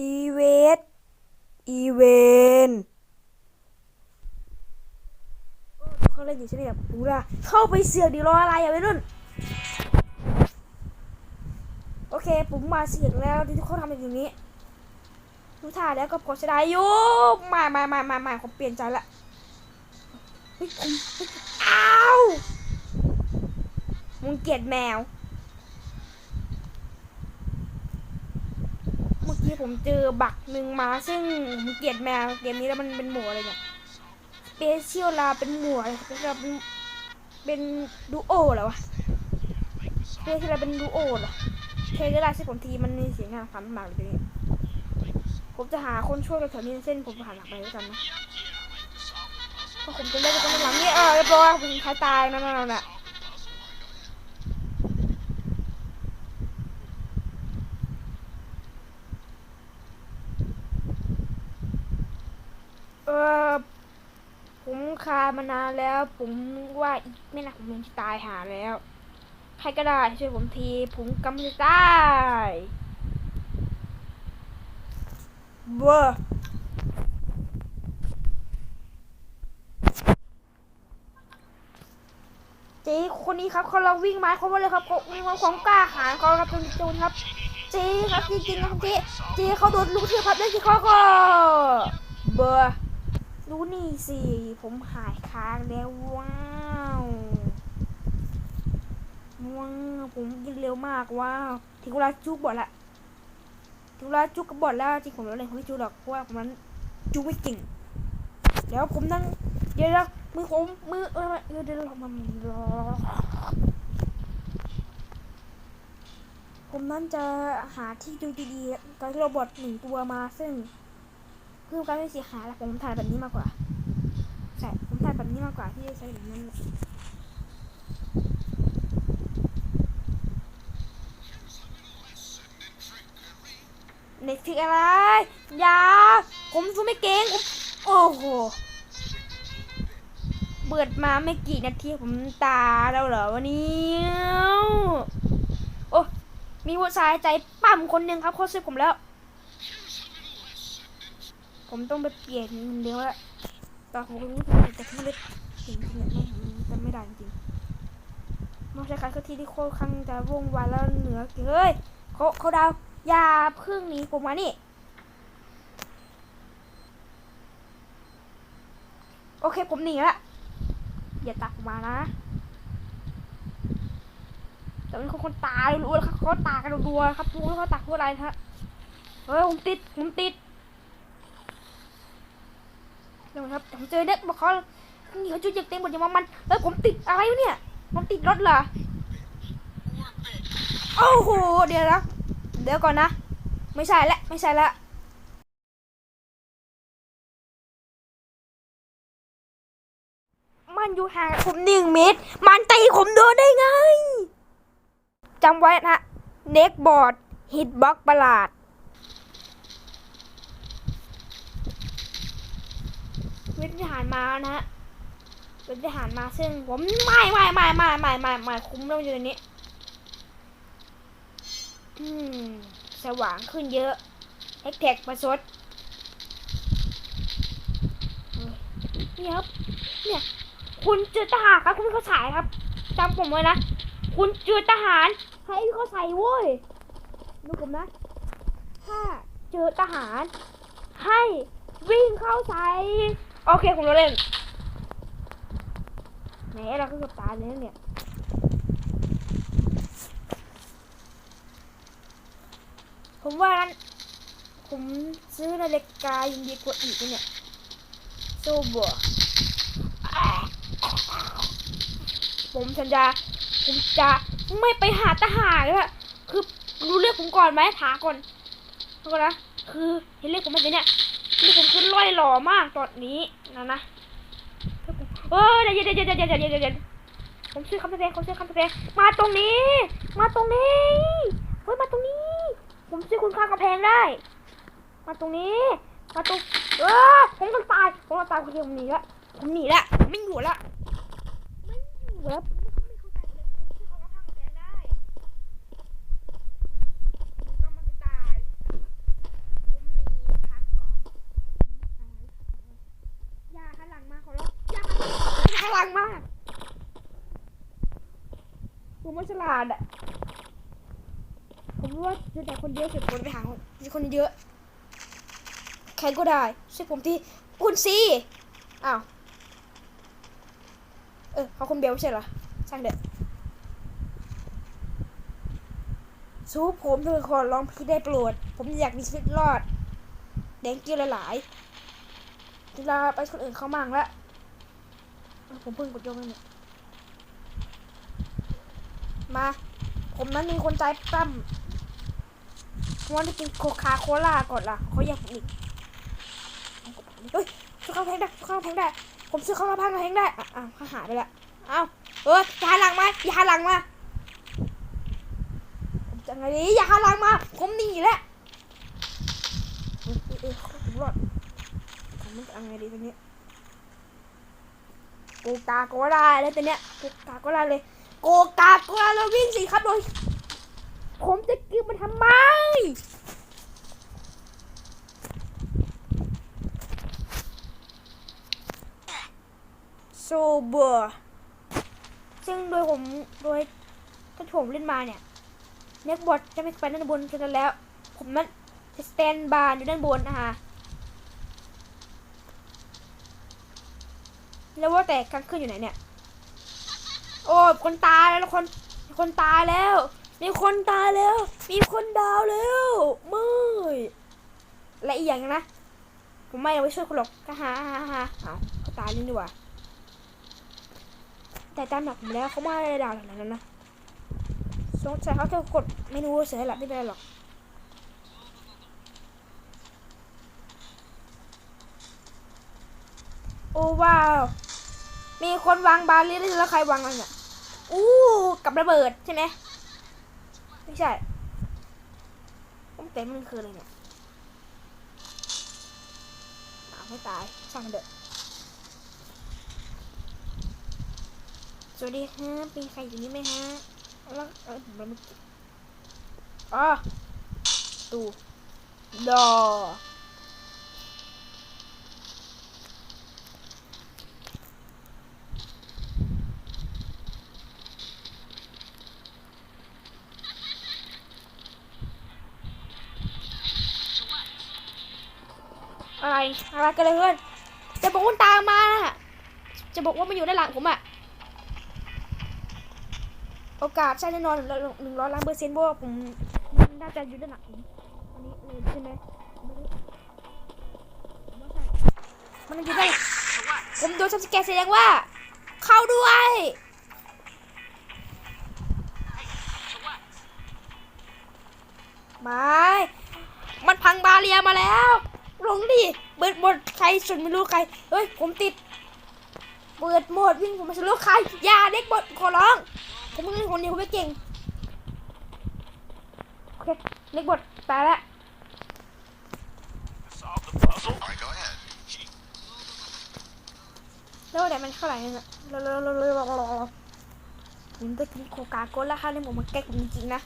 อีเวนอีเวนเขาเล่นอยู่ใช่ไหมครับปูละเข้าไปเสือกดีรออะไรอะไปรุ่น โอเคผมมาเสียงแล้วที่เขาทำอย่างนี้ดูท่าแล้วก็พอจะได้อยู่มามามามามาผมเปลี่ยนใจละเฮ้ยผมเฮ้ยอ้าวมึงเกลียดแมว เมื่ผมเจอบักหนึ่งมาซึ่งผมเกลียดแมวเกมนี้แล้วมันเป็นหมวอะไรเนี่ยเปเชียลลาเป็นหมวอะไรเป็นเป็นเป็นดูโอเหรอวะเปเชียลลาเป็นดูโอเหรอเคก็ได้ใช่ผมทีมันมีเสียงงานฟันมากเลยทีนี้ผมจะหาคนช่วยกันแถวนี้เส้นผมผ่านหลังไปด้วยกันนะพราะผมจะเล่นกันหลังนี่เออเรียบร้อยผมใครตายนานนั่นน่ะ เออผมคา มานานแล้ว ผมว่าอีกไม่นานผมจะตายหาแล้ว ใครก็ได้ช่วยผมที ผมกำลังจะตายเบอเจ๊คนนี้ครับเขาเราวิ่งไม้เขามาเลยครับเขาวิ่งมาของกล้าหาญเขาครับจนๆครับเจ๊ครับจริงๆนะครับเจ๊เจ๊เขาโดนลูกเทือพัดได้สิเขาก็เบอร์ รู้นี่สิ ผมหายค้างแล้วว้าวว้าวผมยิงเร็วมากว้าวถึงเวลาจุกบอดละถึงเวลาจุกกับบอดแล้วจริงผมเลยไม่จุกหรอกเพราะว่าผมนั้นจุกไม่เก่งเดี๋ยวผมนั่งเดี๋ยวนะมือผมมือเออเออเดี๋ยวเรามาลอผมนั่นจะหาที่ดูดีๆกับโรบอทหนึ่งตัวมาซึ่ง เพื่อการไม่เสียหายแล้วผมถ่ายแบบนี้มากกว่าใช่ผมถ่ายแบบนี้มากกว่าที่จะใช้แบบนั้นเน็ตฟิกอะไรยาผมสู้ไม่เก่งโอ้โหเปิดมาไม่กี่นาทีผมตาแล้วเหรอวันนี้โอ้มีผู้ชายใจปั้มคนหนึ่งครับเขาช่วยผมแล้ว ผมต้องไปเปลี่ยนเนเดือนแล้วตอนผมก็รู้สึกจะที่เล็กจริงๆเนี่ยจำไม่ได้จริงๆนอกจากการเคลื่อนที่ที่โคตรข้างจะว่องไวแล้วเหนือเฮ้ยเขาเขาดาวอย่าพึ่งหนีผมมานี่โอเคผมหนีละอย่าตักมานะแต่เป็นคนคนตายรู้แล้วครับเขาตากันรัวครับรู้แล้วเขาตักเพื่ออะไรฮะเฮ้ยผมติดผมติด เดี๋ยวครับผมเจอเด็กบอกเขาเหนียวจุดเจ็บเต็มหมดอย่างว่ามันแล้วผมติดอะไรวะเนี่ยผมติดรถเหรอโอ้โหเดี๋ยวนะเดี๋ยวก่อนนะ ไม่ใช่ละไม่ใช่ละมันอยู่ห่างผมหนึ่งเมตร มันตีผมโดนได้ไงจำไว้นะเน็กบอร์ดฮิตบ็อกประหลาด เป็นทหารมานะฮะเป็นทหารมาซึ่งผมไม่ไม่ไม่ไม่ไม่ไม่ไม่คุ้มแล้วอยู่ในนี้อืมสว่างขึ้นเยอะแฮกแท็กประชดนี่ครับ เนี่ย คุณเจอทหารครับคุณเขาฉายครับจำผมไว้นะ คุณเจอทหาร ให้เขาใส่เว้ย ดูผมนะ ถ้าเจอทหาร ให้วิ่งเข้าใส่ โอเคผมจะเล่นแหมเราก็เกือบตายเลยนะเนี่ยผมว่านั้นผมซื้อนาฬิกายังดีกว่าอีกเนี่ยโซบัวผมสัญญาผมจะไม่ไปหาทหารเลยอะคือรู้เรื่องผมก่อนไหมถามก่อนก่อนนะคือเห็นเรื่องผมแบบนี้เนี่ย นี่ผมคือล่อยหล่อมากตอนนี้นะนะเออเดี๋ยวเดี๋ยวเดี๋ยวเดี๋ยวเดี๋ยวเดี๋ยวเดี๋ยวผมชื่อคำแสดงผมชื่อคำแสดงมาตรงนี้ มาตรงนี้เฮ้ยมาตรงนี้ ผมชื่อคุณข้ามกำแพงได้ มาตรงนี้ มาตรงเออผมต้องตายผมต้องตายคนเดียวผมหนีละผมหนีละไม่อยู่ละไม่อยู่แล้วไม่เข้าใจเลยผมชื่อเขาข้ามกำแพงได้ผมกำลังจะตายผม ว่าฉลาดอะผมว่าจะแต่ คนเดียวเสร็จคนไปหาคนเยอะ ใครก็ได้ช่วยผมทีคุณซีอ้าว เออเขาคนเบลใช่เหรอช่างเด็ดสู้ผมเธอขอร้องพี่ได้โปรด ผมอยากมีชีวิตรอด แดงเกลียวหลายๆเวลาไปคนอื่นเขามั่งละผมเพิ่งกดยกเนี่ยมา ผมนั้นมีคนใจปั้ม ว่าจะกินโคคาโคล่าก่อนล่ะเขาอยากอีกเฮ้ยช่วยเข้าแพงได้ช่วยเข้าแพงได้ ผมซื้อเข้ามาพังแพงได้อะอะเขาหายไปละเอ้าเอออย่าหันหลังมาอย่าหันหลังมาผมจะไงดีอย่าหันหลังมา ผมหนีแล้วเออเออผมรอดผมไม่จะเอาไงดีตอนนี้โกกาโกลาเลยตอนเนี้ยโกกาโกลาเลยโกกาโกลาแล้ววิ่งสิครับโดย ผมจะกินมันทำไม โซเบอร์ ซึ่งโดยผม โดยถ้าผมเล่นมาเนี่ย เน็กบอทจะไม่ไปด้านบนกันแล้ว ผมนั้นจะสแตนบาร์อยู่ด้านบนนะคะแล้วว่าแต่กลางคืนอยู่ไหนเนี่ย โอ้คนตายแล้วคน คนตายแล้ว มีคนตายแล้ว มีคนดาวแล้วไม่และอีกอย่างนะ ผมไม่เอาไว้ช่วยคุณหรอกก็หาหาหาเอาเขาตายแล้วนี่หว่า แต่ตามหลักผมแล้วเขาไม่ได้ดาหลังนั้นนะสงสัยเขาจะกดเมนูเสียหลักไม่เป็นไรหรอกโอ้ว้าว มีคนวางบาลีได้แล้วใครวางอะไรเนี่ยอู้กับระเบิดใช่ไหม ไม่ใช่ผมเต็มมันคืออะไรเนี่ยอ้าไม่ตายช่างมันเถอะสวัสดีฮะมีใครอยู่นี่ไหมฮะแล้วเออผมไม่อ๋อตูดอ อะไรกันเลยเพื่อน จะบอกว่าตามมาน่ะจะบอกว่ามันอยู่ด้านหลังผมอะโอกาสใช่แน่นอนหนึ่งร้อยล้านเปอร์เซ็นต์ว่าผมน่าจะอยู่ด้านหลังผมอันนี้เลยใช่ไหมมันอยู่ด้านหลังผมโดนชัมสแกร์แสดงว่า เข้าด้วยไม่มันพังบาเรียมาแล้ว ลงดิเบิดหมดใครสุดไม่รู้ใคร เฮ้ย ผมติด เปิดโหมดวิ่งผมไม่รู้ใคร อย่าเด็กบดขอร้อง ผมไม่เล่นคนเดียวผมไม่เก่ง โอเคเล็กบดตายแล้ว Solve the puzzle. All right, go ahead. แล้วแต่มันเท่าไหร่เนี่ยเราเราเราเราผมจะกินโคกาโกล่าค่ะเนี่ยผมมาแก้ผมจริงๆนะ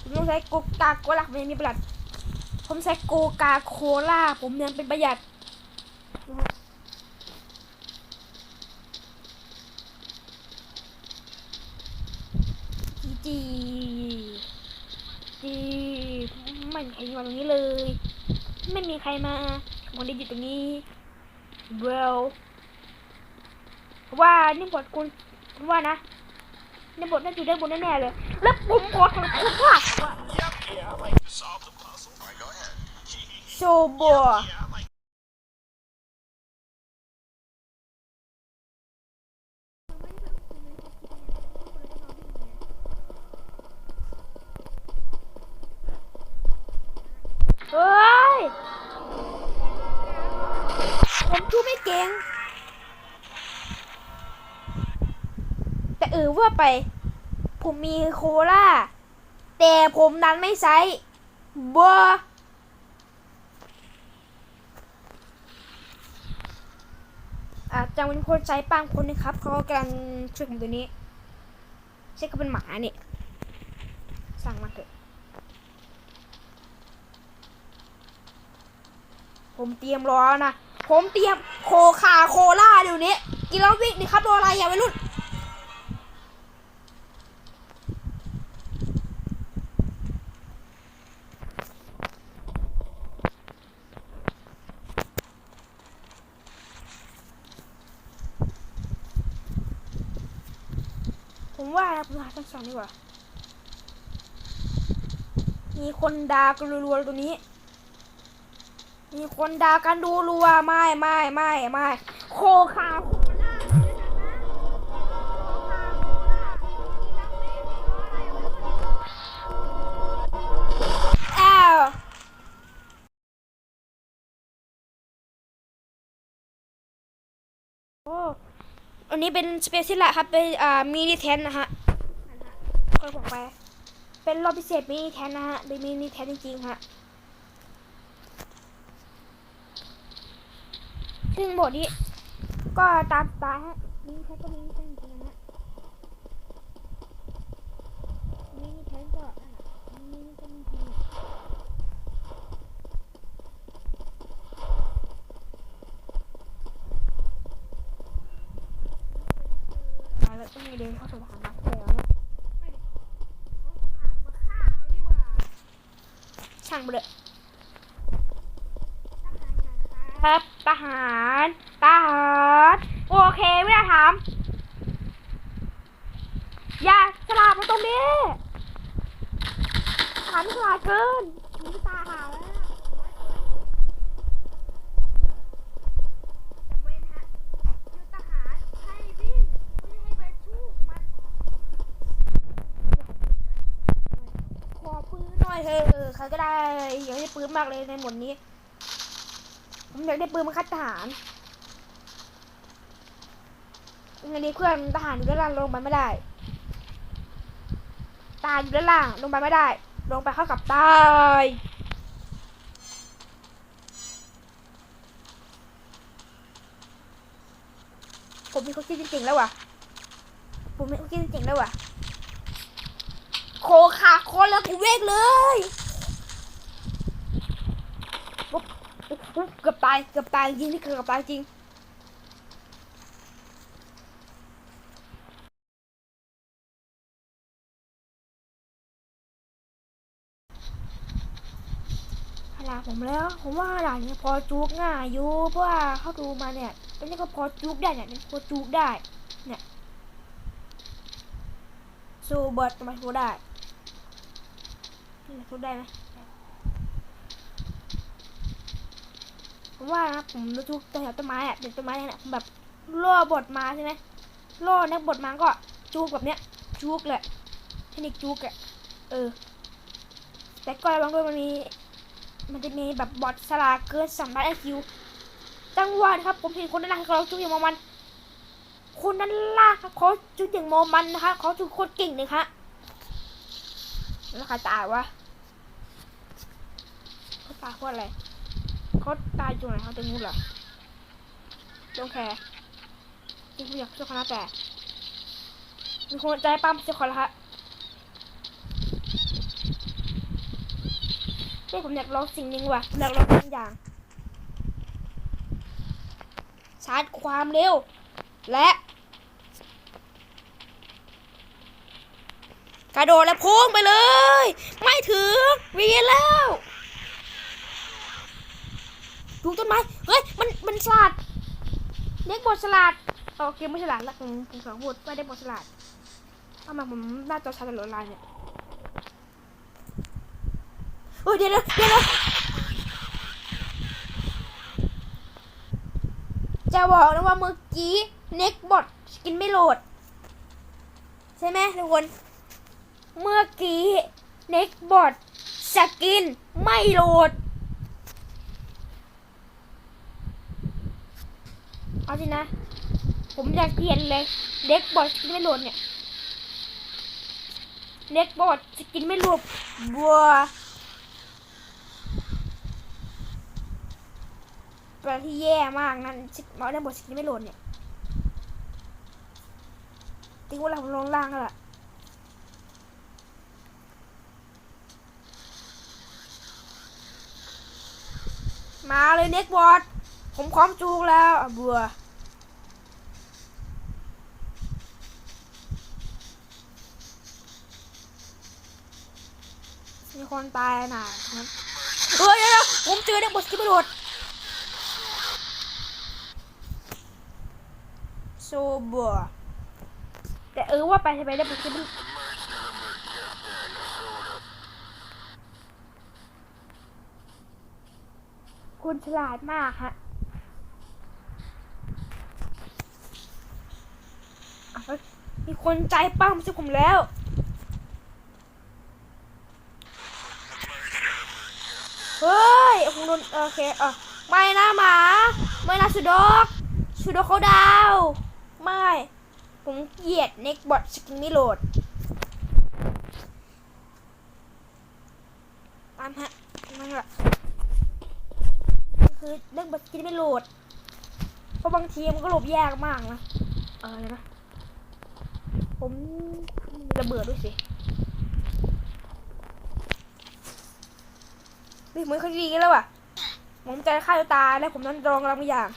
ผมต้องใช้โคกาโกล่าผมยังมีประหยัด ผมใช้โคกาโคล่าผมยังเป็นประหยัดจีจีจีไม่มีใครมาตรงนี้เลย ไม่มีใครมาคนที่อยู่ตรงนี้เวลว่านี่บทคุณว่านะนี่บทน่าจะอยู่ด้านบนแน่ๆเลย แล้วผมขอถามคุณว่า Yep, yeah, I โชบัว Yeah, I like เฮ้ยผมชูไม่เก่งแต่เออว่าไป ผมมีโคล่าแต่ผมนั้นไม่ใช้บัวอา จจะเป็นคนใช้ปางคนนะครับเขากำลังช่วยผมตัวนี้ใช่ก็เป็นหมาเนี่ยสั่งมาเถอะ ผมเตรียมรอแล้วนะ ผมเตรียมโคคาโคล่าเดี๋ยวนี้ กินแล้ววิ่งนี่ครับรออะไรอย่าไปรุ่น ว่านะผมาชั้นสองดีกว่า มีคนด่ากันรัวๆตรงนี้ มีคนด่ากันดูรัวไม่ไม่ไม่ไม่โคคาโคล่าอันนี้เป็นสเปเชียลละครับ เป็นอ่ามินิเทนนะฮะ ก็บอกไป เป็นรอบพิเศษมินิแทนนะฮะเป็นมินิแทนจริงๆฮะซึ่งบทนี้ ก็ตามตล์ฮะมินิแทนก็มินิแทนจริงนะฮะมินิแทนก็มินิแทนจริงๆมาแล้วต้องมีเดินเข้าสู่ฐานนักเตะแล้ว ช่าง ไปเลยครับทหารทหารโอเคไม่ได้ถามอย่าฉลาดมาตรงนี้ทหารฉลาดเกินหนีตาหาแล้วจำไว้นะฮะคือทหารให้วิ่งไม่ให้ไปชูกมันขอปืนหน่อยเถอะ ใครก็ได้อยากได้ปืนมากเลยในหมดนี้ ผมอยากได้ปืนมาคัดทหารอันนี้เพื่อนทหารอยู่ด้านล่างลงไปไม่ได้ ตายอยู่ด้านล่างลงไปไม่ได้ ลงไปเข้ากับตายผมมีความคิดจริงๆแล้วว่ะ ผมมีความคิดจริงๆแล้วว่ะ โคขาโคแล้วกูเวกเลยปุ๊บปุ๊บปุ๊บ เกือบตายเกือบตายจริงนี่คือเกือบตายจริงขนาผมแล้ว ผมว่าด่านนี้พอจุกง่ายอยู่เพราะว่าเขาดูมาเนี่ยอันนี้ก็พอจุกได้เนี่ยพอจุกได้ เนี่ยสู้เบิร์ดทำไมสู้ได้พอได้ไหม ผมว่านะผมรู้ทุกแถวต้นไม้อะเด็กต้นไม้เนี่ยผมแบบล่อบทมาใช่ไหมล่อนักบทมาก็จูกแบบเนี้ยจูกแหละเทคนิคจูกอะเออ แต่ก็ระวังด้วยมันมี มันจะมีแบบบอทสลากเกินสามร้อยไอคิวจังหวะนะครับ ผมเห็นคนด้านล่างเขาจูกอย่างโมมัน คนด้านล่างครับเขาจูกอย่างโมมันนะคะเขาจูกโคตรเก่งเลยค่ะแล้วใครตายวะเขาตายเพราะอะไร เขาตายตรงไหนเขาตรงนู้นเหรอตรงแคร์จริงอยากช่วยคณะแต่ มีคนใจปั้มเจ้าคนละฮะเฮ้ยผมอยากลองสิ่งหนึ่งว่ะอยากลองบางอย่าง ชาร์จความเร็ว และกระโดดและพุ่งไปเลย ไม่ถึงวีนแล้ว ดูต้นไม้ เฮ้ย มัน มันสลัดเด็กบทสลัดโอเคไม่ฉลาดละผมผมสองพูดว่าเด็กบทสลัดทำไมผมหน้าจอชาร์จหลลายเนี่ยเฮ้ยเดี๋ยวเดี๋ยวเดี๋ยวเดี๋ยวจะบอกนะว่าเมื่อกี้เน็กบอทกินไม่โหลด ใช่ไหมทุกคน เมื่อกี้เน็กบอทสกินไม่โหลด เอาสินะ ผมอยากเปลี่ยนเลยเด็กบอดสกินไม่โหลดเนี่ยเด็กบอดสกินไม่หลดบัวเป็นที่แย่มากนั่นมาได้บทสกินไม่โหลดเนี่ยติ้งวลาผมลงล่างแล้วล่ะมาเลยเน็กบอดผมพร้อมจูงแล้วอะบื่อ คนตายน่ะครับเฮ้ยเดี๋ยวๆผมเจอเด็กบอดสกิปไปโดดโซเบื่อแต่เออว่าไปทำไมได้บุกขึ้นคุณฉลาดมากฮะอะเฮ้ยมีคนใจปั้มใส่ผมแล้ว เฮ้ยโอ้โดนโอเคเออไม่นะหมา ไม่นะสุดอกสุดอกเขาดาว ไม่ ผมเกลียดเน็กบอทสกินไม่โหลดตามฮะนั่นแหละคือเน็กบอทสกินไม่โหลด เพราะบางทีมันก็โหลบยากมากนะเออนะ ผมระเบิดด้วยสิ เฮ้ยเหมือนเขาดีกันแล้วอะผมจะฆ่าตัวตายแล้วผมต้องรองรับบางอย่าง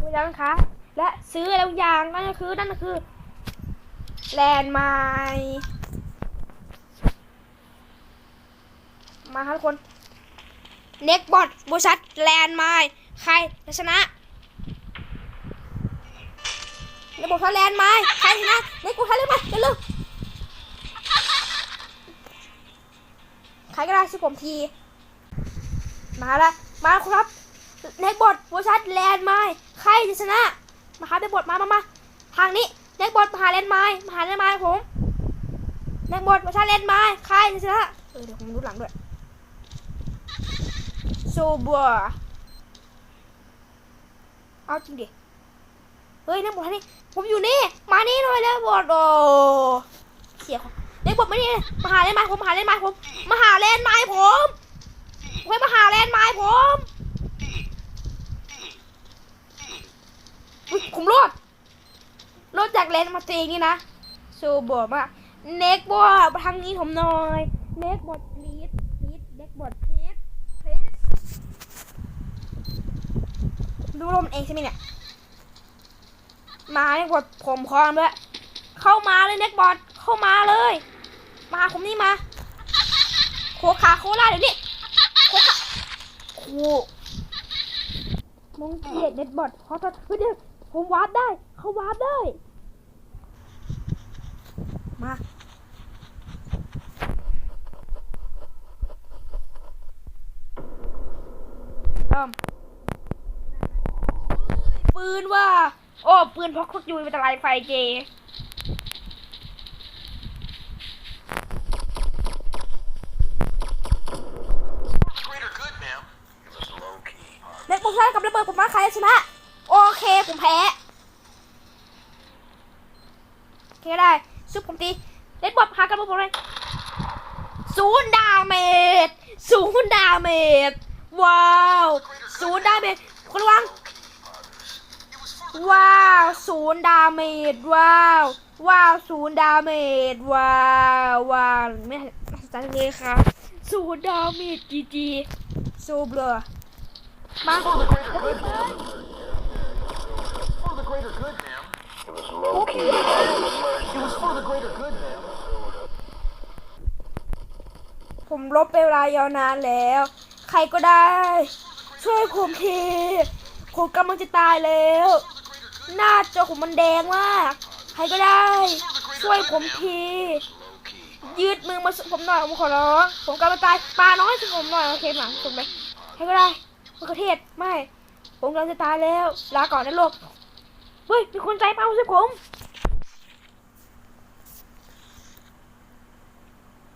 บางอย่านะคะ และซื้ออะไรบางอย่างนั่นก็คือนั่นก็คือแลนด์ไมล์มาครับทุกคนเน็กบอทบูชัดแลนด์ไมล์ใครชนะเน็กบอทแลนด์ไมล์ใครชนะเน็กบอทแลนด์ไมล์เร็วๆ ใคร ก็ได้ช่วยผมที มาละมาครับเน็กบอดโวชัดแลนด์ไม้ใครจะชนะ มาครับเน็กบอดมามามาทางนี้เน็กบอดมหาแลนด์ไม้มหาแลนด์ไม้ผมเน็กบอดโวชัดแลนด์ไม้ใครจะชนะเออเดี๋ยวผมดูหลังด้วยโซบัวเอาจริงดิเฮ้ยเน็กบอดนี่ผมอยู่นี่ มานี่หน่อยเน็กบอดโอ้เสียของ เน็กบอดมานี่มาหาแลนไม้ผมมาหาแลนไม้ผมมาหาแลนไม้ผมเฮ้ยมาหาแลนไม้ผมผมรอดรอดจากแลนด์มาเองนี่นะโซบอมากเน็กบอดมาทางนี้ผมหน่อยเน็กบอดพลีดพลีดเน็กบอดพลีดพลีดดูลมเองใช่ไหมเนี่ยมาเน็กบอดผมพร้อมแล้วเข้ามาเลยเน็กบอด เข้ามาเลย มาผมนี่มา โคคาโคล่าเดี๋ยวนี้โคคาโคมงเกียดเน็ตบอทเพราะตอนเฮ้ยเดี๋ยวผมวาร์ปได้ เขาวาร์ปได้ มาเริ่มปืนว่า โอ้ ปืนพกคุกยูเป็นตรายไฟเจ good, ma'am. It was low key. เล็กผม ชนะกับระเบิดผมว่าใครชนะ โอเคผมแพ้โอเคได้ซุปผมตีเล็กบอลพากันมาผมเลยศูนย์ดาเมจศูนย์ดาเมจว้าวศูนย์ดาเมจคุณระวังว้าวศูนย์ดาเมจว้าวว้าวศูนย์ดาเมจว้าวว้าวไม่น่าสนใจเลยครับศูนย์ดาเมจจีจีโซเบลอ มา for the greater good, ma'am. For the greater good, ma'am. It was low key. It was for the greater good, ma'am. ผมลบเป็นเวลายาวนานแล้ว ใครก็ได้ ช่วยผมทีผมกำลังจะตายแล้ว หน้าจอผมมันแดงมาก ใครก็ได้ ช่วยผมทียืดมือมาช่วยผมหน่อยผมขอร้องผมกำลังตายปลาน้อยช่วยผมหน่อยโอเคมาถูกไหมใครก็ได้ มะเขือเทศไม่ ผมกำลังจะตายแล้ว ลาก่อนนะโลกเฮ้ยมีคนใจเป้าใช่ผม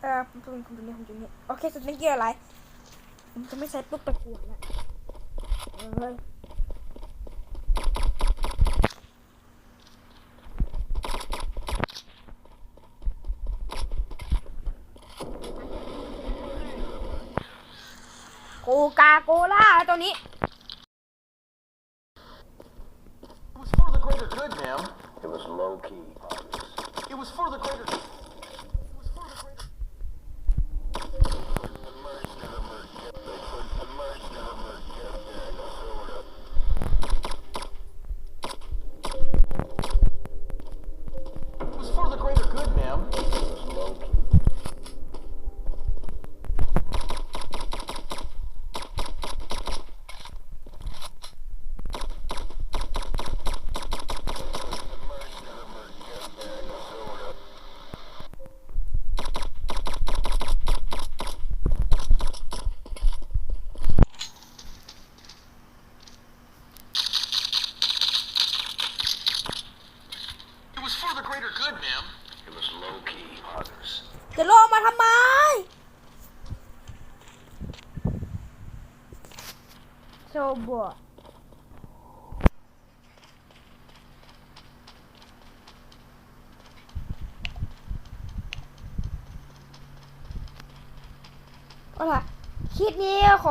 เออผมผมผมตรงนี้ผมตรงนี้โอเคสุดนี้เกี่ยวอะไรผมจะไม่ใช้ปุ๊บตะกั่วดละเอ้ย โกกาโกล่าตัวนี้ It was for the greater good, ma'am. It was low key. It was for the greater. It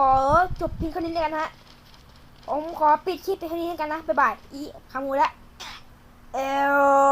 อจบเพียงเท่านี้แล้วกันนะฮะผมขอปิดคลิปไปแค่นี้ด้วกันนะบ๊ายบายอีคามูละเอล